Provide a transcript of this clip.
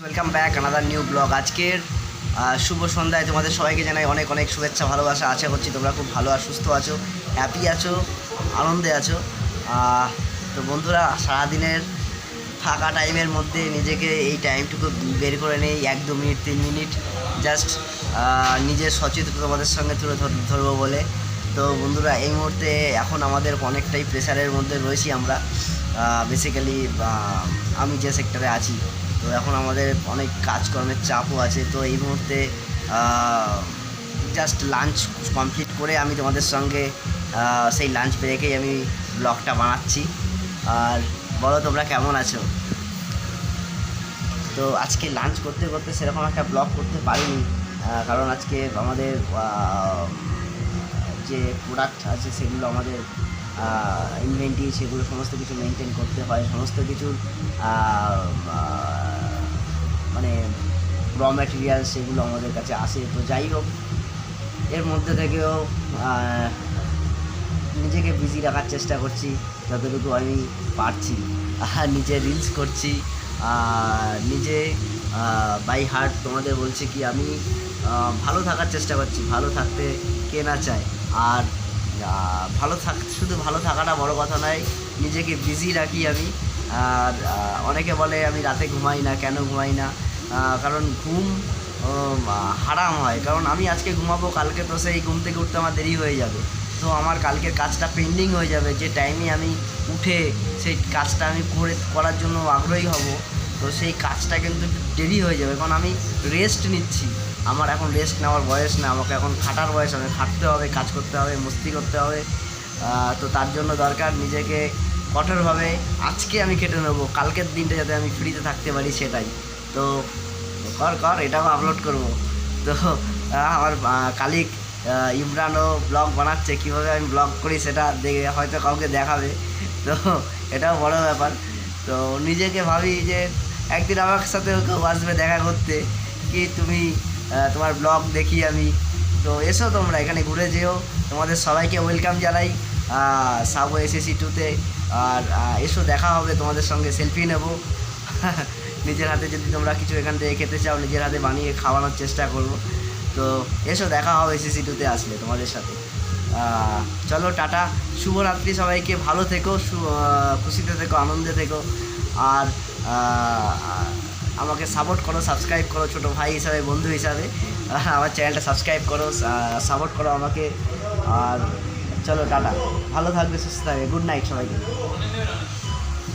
Welcome back another new blog আজকের শুভ সন্ধ্যায় তোমাদের সবাইকে জানাই অনেক অনেক শুভেচ্ছা, ভালোবাসা। আশা করছি তোমরা খুব ভালো আর সুস্থ আছো হ্যাপি আছো, আনন্দে আছো। তো বন্ধুরা, সারাদিনের ফাঁকা টাইমের মধ্যে নিজেকে এই টাইমটুকু বের করে নেই, এক দু মিনিট, তিন মিনিট। জাস্ট নিজের সচেতন তোমাদের সঙ্গে তুলে ধর- ধরবো বলে। তো বন্ধুরা, এই মুহূর্তে এখন আমাদের অনেকটাই প্রেশারের মধ্যে রয়েছি আমরা। বেসিক্যালি আমি যে সেক্টরে আছি তো এখন আমাদের অনেক কাজকর্মের চাপও আছে, তো এই মুহূর্তে জাস্ট লাঞ্চ কমপ্লিট করে আমি তোমাদের সঙ্গে সেই লাঞ্চ ব্রেকেই আমি ব্লগটা বানাচ্ছি। আর বলো তোমরা কেমন আছো? তো আজকে লাঞ্চ করতে করতে সেরকম একটা ব্লগ করতে পারিনি কারণ আজকে আমাদের যে প্রোডাক্ট আছে সেগুলো আমাদের ইনভেন্টরি সেগুলো সমস্ত কিছু মেনটেন করতে হয়, সমস্ত কিছুর মানে র ম্যাটেরিয়াল সেগুলো আমাদের কাছে আসে। তো যাই হোক, এর মধ্যে থেকেও নিজেকে বিজি রাখার চেষ্টা করছি, যতটুকু আমি পারছি। আর নিজে রিলস করছি নিজে বাই হার্ট তোমাদের বলছি কি, আমি ভালো থাকার চেষ্টা করছি, ভালো থাকতে কে না চায়। আর ভালো থাক, শুধু ভালো থাকাটা বড় কথা নয়, নিজেকে বিজি রাখি আমি। আর অনেকে বলে আমি রাতে ঘুমাই না, কেন ঘুমাই না? কারণ ঘুম হারাম হয়। কারণ আমি আজকে ঘুমাবো, কালকে তো সেই ঘুম থেকে উঠতে আমার দেরি হয়ে যাবে। তো আমার কালকের কাজটা পেন্ডিং হয়ে যাবে। যে টাইমে আমি উঠে সেই কাজটা আমি করে, করার জন্য আগ্রহী হব, তো সেই কাজটা কিন্তু দেরি হয়ে যাবে। কারণ আমি রেস্ট নিচ্ছি। আমার এখন রেস্ট নেওয়ার বয়স না। আমাকে এখন খাটার বয়স হবে। খাটতে হবে, কাজ করতে হবে, মস্তি করতে হবে। তো তার জন্য দরকার নিজেকে কঠোরভাবে আজকে আমি কেটে নেব, কালকের দিনটা যাতে আমি ফ্রিতে থাকতে পারি সেটাই। তো কর কর, এটাও আপলোড করব। তো আমার কালিক ইমরানও ব্লগ বানাচ্ছে, কীভাবে আমি ব্লগ করি সেটা দেখে হয়তো কাউকে দেখাবে। তো, এটাও বড় ব্যাপার। তো নিজেকে ভাবি যে একদিন আমার সাথে কেউ আসবে দেখা করতে, কি তুমি তোমার ব্লগ দেখি আমি। তো এসো তোমরা, এখানে ঘুরে যেও। তোমাদের সবাইকে ওয়েলকাম জানাই। সাবো এসএসি টুতে আর এসো, দেখা হবে, তোমাদের সঙ্গে সেলফি নেব। নিজের হাতে যদি তোমরা কিছু এখান থেকে খেতে চাও, নিজের হাতে বানিয়ে খাওয়ানোর চেষ্টা করব। তো, এসো, দেখা হবে এসএসি টুতে আসলে তোমাদের সাথে। চলো, টাটা। শুভরাত্রি সবাইকে, ভালো থেকো খুশিতে থেকো, আনন্দে থেকো। আর আমাকে সাপোর্ট করো সাবস্ক্রাইব করো, ছোটো ভাই হিসাবে, বন্ধু হিসাবে। আমার চ্যানেলটা সাবস্ক্রাইব করো সাপোর্ট করো আমাকে। আর চলো টাটা। ভালো থাকবে সুস্থ থাকবে। গুড নাইট সবাইকে।